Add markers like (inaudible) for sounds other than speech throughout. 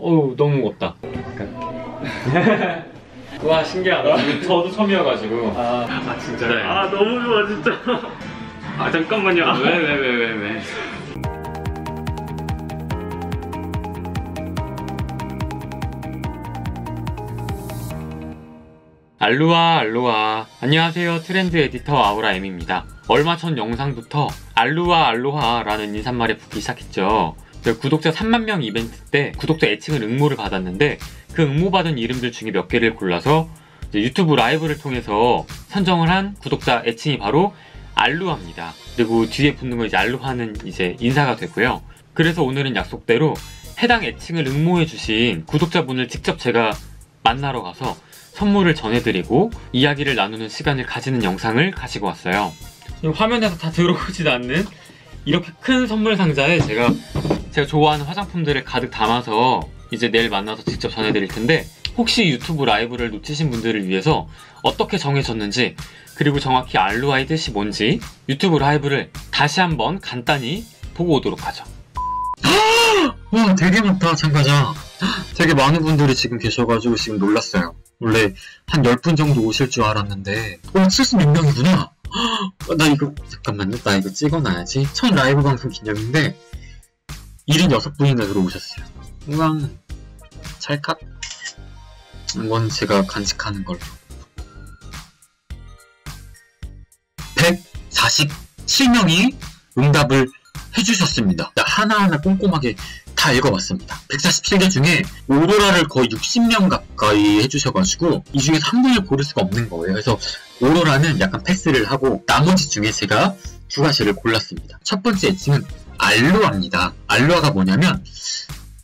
어우 너무 무겁다. (laughs) 와 신기하다. 저도 처음이어가지고. 아, 아 진짜. 네. 아 너무 좋아 진짜. (laughs) 아 잠깐만요. 왜 왜 왜 왜 왜? 알루아 알로하 안녕하세요 트렌드 에디터 아우라엠입니다 얼마 전 영상부터 알루아 알로하라는 인사말에 붙기 시작했죠 그 구독자 3만 명 이벤트 때 구독자 애칭을 응모를 받았는데 그 응모받은 이름들 중에 몇 개를 골라서 유튜브 라이브를 통해서 선정을 한 구독자 애칭이 바로 알루아입니다 그리고 뒤에 붙는 거 이제 알루하는 이제 인사가 되고요 그래서 오늘은 약속대로 해당 애칭을 응모해 주신 구독자분을 직접 제가 만나러 가서 선물을 전해드리고 이야기를 나누는 시간을 가지는 영상을 가지고 왔어요. 화면에서 다 들어오지도 않는 이렇게 큰 선물 상자에 제가 제가 좋아하는 화장품들을 가득 담아서 이제 내일 만나서 직접 전해드릴 텐데 혹시 유튜브 라이브를 놓치신 분들을 위해서 어떻게 정해졌는지 그리고 정확히 알루아의 뜻이 뭔지 유튜브 라이브를 다시 한번 간단히 보고 오도록 하죠. (gasps) 와, 되게 많다, 참가자. (gasps) 되게 많은 분들이 지금 계셔가지고 지금 놀랐어요. 원래 한 10분 정도 오실 줄 알았는데, 어, 76명이구나. (gasps) 나 이거, 잠깐만요. 나 이거 찍어놔야지. 첫 라이브 방송 기념인데, 76분이나 들어오셨어요. 우왕, 찰칵. 이건 제가 간직하는 걸로. 147명이 응답을 해주셨습니다. 하나하나 꼼꼼하게 다 읽어봤습니다. 147개 중에 오로라를 거의 60명 가까이 해주셔가지고 이 중에서 한 분을 고를 수가 없는 거예요. 그래서 오로라는 약간 패스를 하고 나머지 중에 제가 두 가지를 골랐습니다. 첫 번째 애칭은 알로아입니다. 알로아가 뭐냐면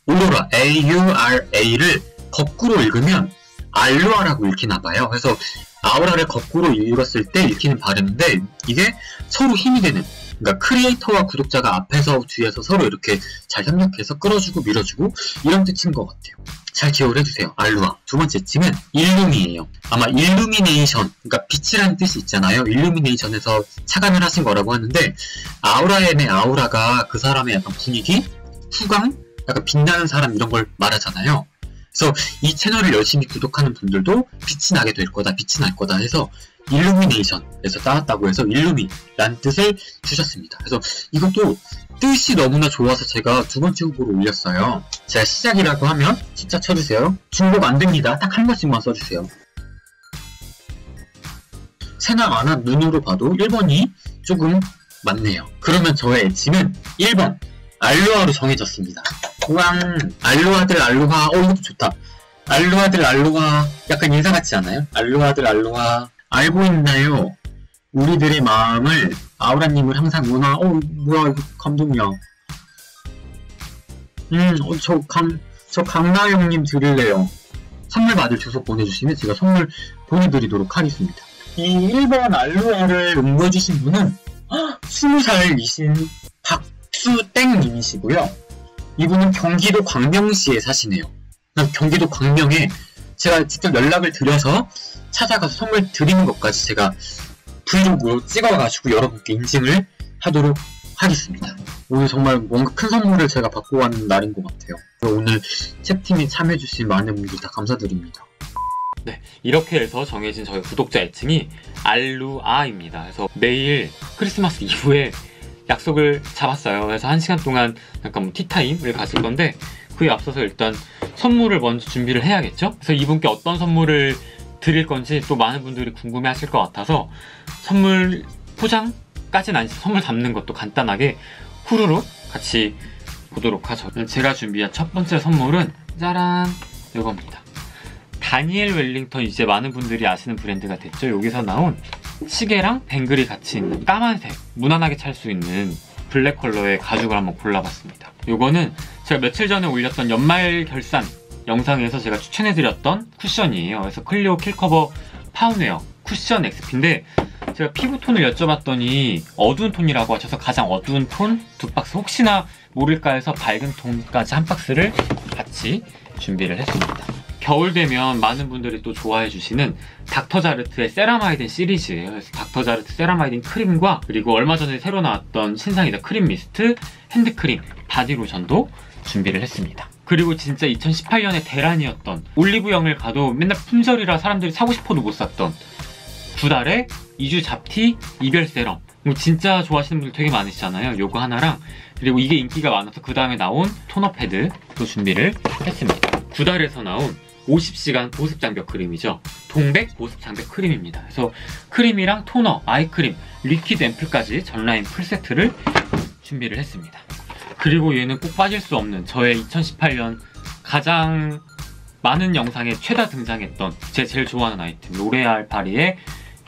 오로라 A-U-R-A를 거꾸로 읽으면 알로아라고 읽히나 봐요. 그래서 아우라를 거꾸로 읽었을 때 읽히는 발음인데 이게 서로 힘이 되는 그러니까 크리에이터와 구독자가 앞에서 뒤에서 서로 이렇게 잘 협력해서 끌어주고 밀어주고 이런 뜻인 것 같아요. 잘 기억을 해주세요. 알루아. 두 번째 칭은 일룸이에요. 아마 일루미네이션, 그러니까 빛이라는 뜻이 있잖아요. 일루미네이션에서 착안을 하신 거라고 하는데 아우라엠의 아우라가 그 사람의 약간 분위기, 후광, 약간 빛나는 사람 이런 걸 말하잖아요. 그래서 이 채널을 열심히 구독하는 분들도 빛이 나게 될 거다, 빛이 날 거다 해서 일루미네이션에서 따왔다고 해서 일루미란 뜻을 주셨습니다. 그래서 이것도 뜻이 너무나 좋아서 제가 두 번째 후보로 올렸어요. 제가 시작이라고 하면 숫자 쳐주세요. 중복 안 됩니다. 딱 한 번씩만 써주세요. 세나 아나 눈으로 봐도 1번이 조금 맞네요. 그러면 저의 애칭은 1번 알로하로 정해졌습니다. 우왕 알로하들 알로하 어 이것도 좋다. 알로하들 알로하 약간 인사 같지 않아요? 알로하들 알로하 알고 있나요? 우리들의 마음을 아우라님을 항상 응원하 어 뭐야 이거 감동이야 음저 강저 강나영님 드릴래요 선물 받을 주소 보내주시면 제가 선물 보내드리도록 하겠습니다 이 1번 알로하를 응모해주신 분은 (gasps) 20살이신 박수땡님이시고요 이분은 경기도 광명시에 사시네요 경기도 광명에 제가 직접 연락을 드려서 찾아가서 선물 드리는 것까지 제가 브이로그로 찍어가지고 여러분께 인증을 하도록 하겠습니다. 오늘 정말 뭔가 큰 선물을 제가 받고 가는 날인 것 같아요. 오늘 채팅에 참여해주신 많은 분들 다 감사드립니다. 네, 이렇게 해서 정해진 저희 구독자 애칭이 알루아입니다. 그래서 내일 크리스마스 이후에 약속을 잡았어요. 그래서 한 시간 동안 약간 뭐 티타임을 가질 건데 그에 앞서서 일단 선물을 먼저 준비를 해야겠죠? 그래서 이분께 어떤 선물을 드릴 건지 또 많은 분들이 궁금해 하실 것 같아서 선물 포장까지는 아니지 선물 담는 것도 간단하게 후루룩 같이 보도록 하죠. 제가 준비한 첫 번째 선물은 짜란 이겁니다. 다니엘 웰링턴 이제 많은 분들이 아시는 브랜드가 됐죠. 여기서 나온 시계랑 뱅글이 같이 있는 까만색 무난하게 찰 수 있는 블랙 컬러의 가죽을 한번 골라봤습니다. 요거는 제가 며칠 전에 올렸던 연말 결산 영상에서 제가 추천해드렸던 쿠션이에요. 그래서 클리오 킬커버 파운웨어 쿠션 XP인데 제가 피부톤을 여쭤봤더니 어두운 톤이라고 하셔서 가장 어두운 톤 두 박스 혹시나 모를까 해서 밝은 톤까지 한 박스를 같이 준비를 했습니다. 겨울 되면 많은 분들이 또 좋아해 주시는 닥터자르트의 세라마이딘 시리즈예요. 닥터자르트 세라마이딘 크림과 그리고 얼마 전에 새로 나왔던 신상이다 크림 미스트, 핸드크림, 바디로션도 준비를 했습니다. 그리고 진짜 2018년에 대란이었던 올리브영을 가도 맨날 품절이라 사람들이 사고 싶어도 못 샀던 두 달에 2주 잡티 이별 세럼 뭐 진짜 좋아하시는 분들 되게 많으시잖아요 요거 하나랑 그리고 이게 인기가 많아서 그 다음에 나온 토너 패드도 준비를 했습니다 두 달에서 나온 50시간 보습 장벽 크림이죠. 동백 보습 장벽 크림입니다. 그래서 크림이랑 토너, 아이크림, 리퀴드 앰플까지 전라인 풀세트를 준비를 했습니다. 그리고 얘는 꼭 빠질 수 없는 저의 2018년 가장 많은 영상에 최다 등장했던 제 제일 좋아하는 아이템 로레알 파리의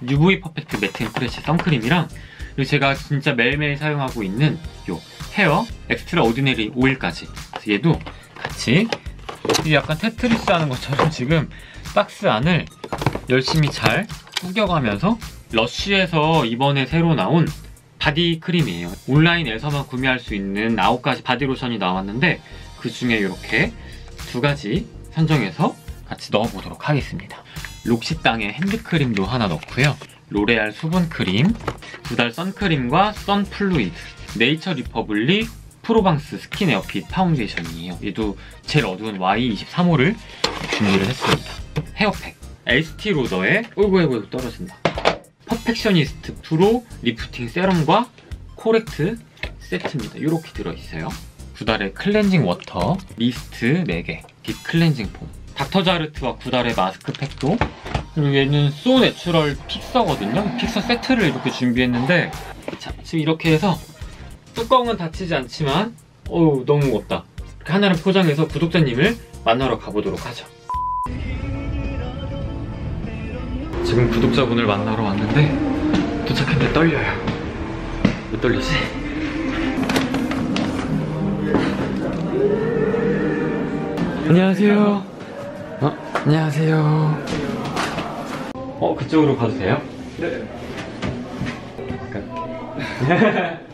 UV 퍼펙트 매트 앤 프레쉬 선크림이랑 그리고 제가 진짜 매일매일 사용하고 있는 요 헤어 엑스트라 오디네리 오일까지. 얘도 같이 이 약간 테트리스 하는 것처럼 (laughs) 지금 박스 안을 열심히 잘 구겨가면서 러쉬에서 이번에 새로 나온 바디 크림이에요. 온라인에서만 구매할 수 있는 9가지 바디 로션이 나왔는데 그 중에 이렇게 두 가지 선정해서 같이 넣어보도록 하겠습니다. 록시땅의 핸드크림도 하나 넣고요. 로레알 수분크림, 두달 선크림과 선플루이드, 네이처 리퍼블릭 프로방스 스킨 에어핏 파운데이션이에요. 얘도 제일 어두운 Y23호를 준비를 했습니다. 헤어팩, LST 로더의 어이구 어이구 떨어진다. 퍼펙셔니스트 프로 리프팅 세럼과 코렉트 세트입니다. 이렇게 들어있어요. 구달의 클렌징 워터, 미스트 4개, 딥 클렌징 폼, 닥터자르트와 구달의 마스크팩도 그리고 얘는 소 내추럴 픽서거든요. 픽서 세트를 이렇게 준비했는데 자, 지금 이렇게 해서 뚜껑은 닫히지 않지만 어우 너무 무겁다. 이렇게 하나를 포장해서 구독자님을 만나러 가보도록 하죠. 지금 구독자분을 만나러 왔는데 도착했는데 떨려요. 왜 떨리지? 안녕하세요. 어, 안녕하세요. 어, 그쪽으로 가도 돼요? 네. (laughs)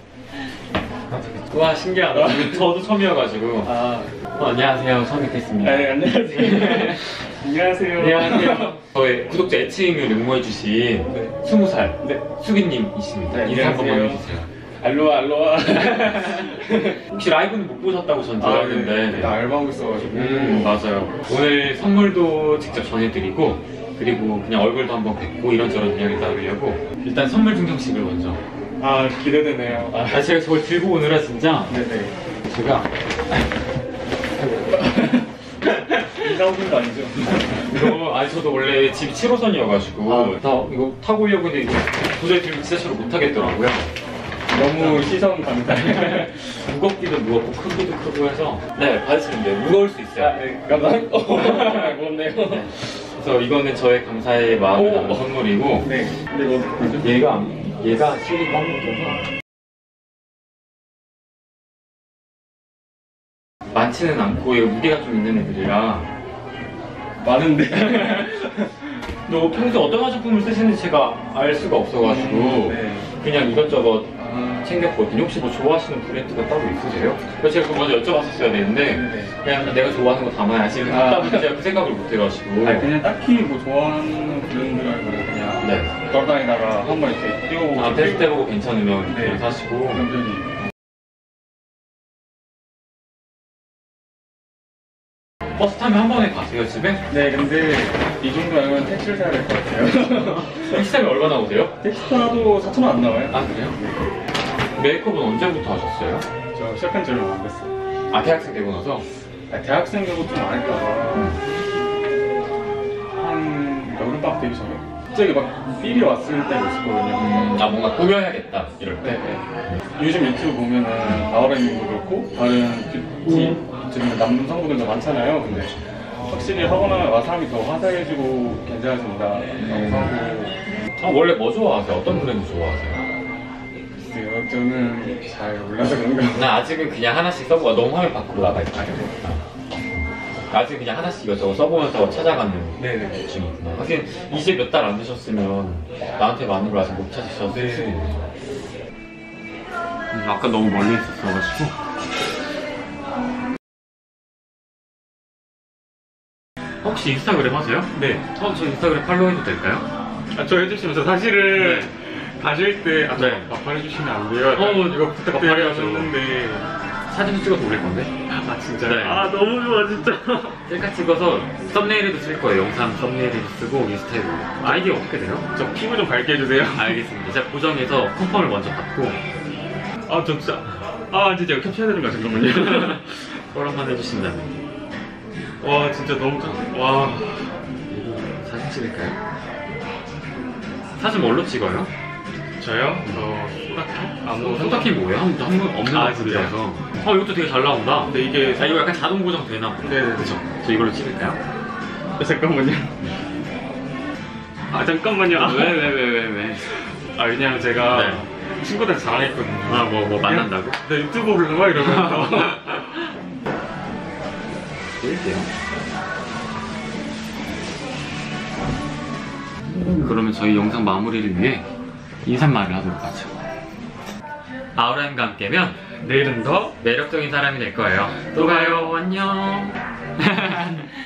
와, 신기하다. 저도 처음이어가지고. 아, 어, 안녕하세요. 처음 뵙겠습니다. 네, 안녕하세요. (laughs) 안녕하세요. 안녕하세요. 저의 구독자 애칭을 응모해주신 네. 20살 네. 수기님이십니다. 네, 인사 한 번만 안녕하세요. 해주세요. 알로하, 알로하. (laughs) 혹시 라이브는 못 보셨다고 전 들었는데. 나 알바하고 있어가지고. 음, 맞아요. 오늘 선물도 직접 전해드리고, 그리고 그냥 얼굴도 한번 뵙고 이런저런 이야기 나누려고. 일단 선물 증정식을 먼저. 아, 기대되네요. 아, 아, 제가 저걸 들고 오느라 진짜 네네. 제가 이사 오신 거 아니죠? 이거 아니 저도 원래 집이 7호선이어가지고 아. 나 이거 타고 오려고 했는데 이거 도저히 들고 지하철을 못 타겠더라고요. 너무 시선 감사해요. (laughs) 무겁기도 무겁고 크기도 크고 해서 네 받으시는데 무거울 수 있어요. 아, 네. 감사합니다. 오, (laughs) 고맙네요. 그래서 이거는 저의 감사의 마음을 오. 담은 선물이고 네. 근데 이거? 얘가 얘가 실이 꽉 묶여서 많지는 않고 이거 무게가 좀 있는 애들이라 많은데. (laughs) 너 평소 어떤 화장품을 쓰시는지 제가 알 수가 없어가지고 네. 그냥 이것저것 아, 챙겼거든요. 혹시 뭐 좋아하시는 브랜드가 따로 있으세요? 그래서 제가 그거 먼저 여쭤봤었어야 되는데 네네. 그냥 내가 좋아하는 거 담아야지. 아. 아. 제가 그 생각을 못 해가지고. 아니, 그냥 딱히 뭐 좋아하는 브랜드가 아니고 그냥 네. 돌아다니다가 한 번 이렇게 띄워보고 아, 테스트 해보고 괜찮으면 네. 그냥 사시고. 편이 버스 타면 한 번에 가세요, 집에? 네, 근데 이 정도 아니면 택시를 타야 될 것 같아요. (laughs) 택시 타면 얼마 나 오세요? 택시 타도 4천 원 안 나와요? 아, 그래요? 메이크업은 언제부터 하셨어요? 저 시작한 지 얼마 안 됐어요. 아, 대학생 되고 나서? 아, 대학생 되고 좀안 했다가 한 여름방학 되기 전에 갑자기 막 필이 왔을 때가 있었거든요. 음, 아, 뭔가 꾸며야겠다, 이럴 때. 네, 네. 요즘 유튜브 보면은 아우라님도 그렇고 다른 뷰티 지금 남성분들도 많잖아요. 근데 확실히 하고 나면 와 사람이 더 화사해지고 괜찮아진다 하고 아, 원래 뭐 좋아하세요? 어떤 브랜드 좋아하세요? 글쎄요 저는 잘 몰라서 그런가 나 아직은 그냥 하나씩 써보고 너무 화면 밖으로 나가 있다. 아직 그냥 하나씩 이것저것 써보면서 찾아가는 네네 중이구나. 하긴 이제 몇 달 안 되셨으면 나한테 맞는 걸 아직 못 찾으셨을 네. 수도 있네. 음, 아까 너무 멀리 있었어가지고. 혹시 인스타그램 하세요? 네. 어, 저 인스타그램 팔로우 해도 될까요? 아, 저 해주시면서 사실은 가실 때 아, 네. 막말 해주시면 안 돼요. 어, 이거 부탁드려요 막말해야죠. 하셨는데 사진도 찍어서 올릴 건데. 아아 진짜. 네. 아 너무 좋아 진짜. (laughs) 셀카 찍어서 썸네일에도 쓸 거예요. 영상 썸네일에도 쓰고 인스타에도. 아이디어 어떻게 돼요? 저 피부 좀 밝게 해주세요. (laughs) 알겠습니다. 제가 고정해서 컨펌을 먼저 받고 아 저 진짜. 아 진짜 이거 캡처해야 되는 거 잠깐만요. (laughs) 허락만 해주신다면 와 진짜 너무 좋. 와. 이거 사진 찍을까요? 사진 뭘로 찍어요? 저요? 저 소라카? 뭐 손타키 뭐예요? 한, 한 번 없는 아, 것 진짜요? 같아서 어 이것도 되게 잘 나온다 근데 이게 아 이거 약간 자동 고정 되나 보다 네네네. 그쵸? 저 이걸로 찍을까요? 아, 잠깐만요. 아 잠깐만요. 왜왜 왜 왜 왜 아 왜냐면 제가 네. 친구들 자랑했거든요. 아 뭐 뭐 만난다고? 나 유튜브 올라와 이러면서. (laughs) 찍을게요 그러면 저희 영상 마무리를 위해 인사말을 하도록 하죠. 아우라임과 함께면 내일은 더 매력적인 사람이 될 거예요. 또 봐요. 안녕 (laughs)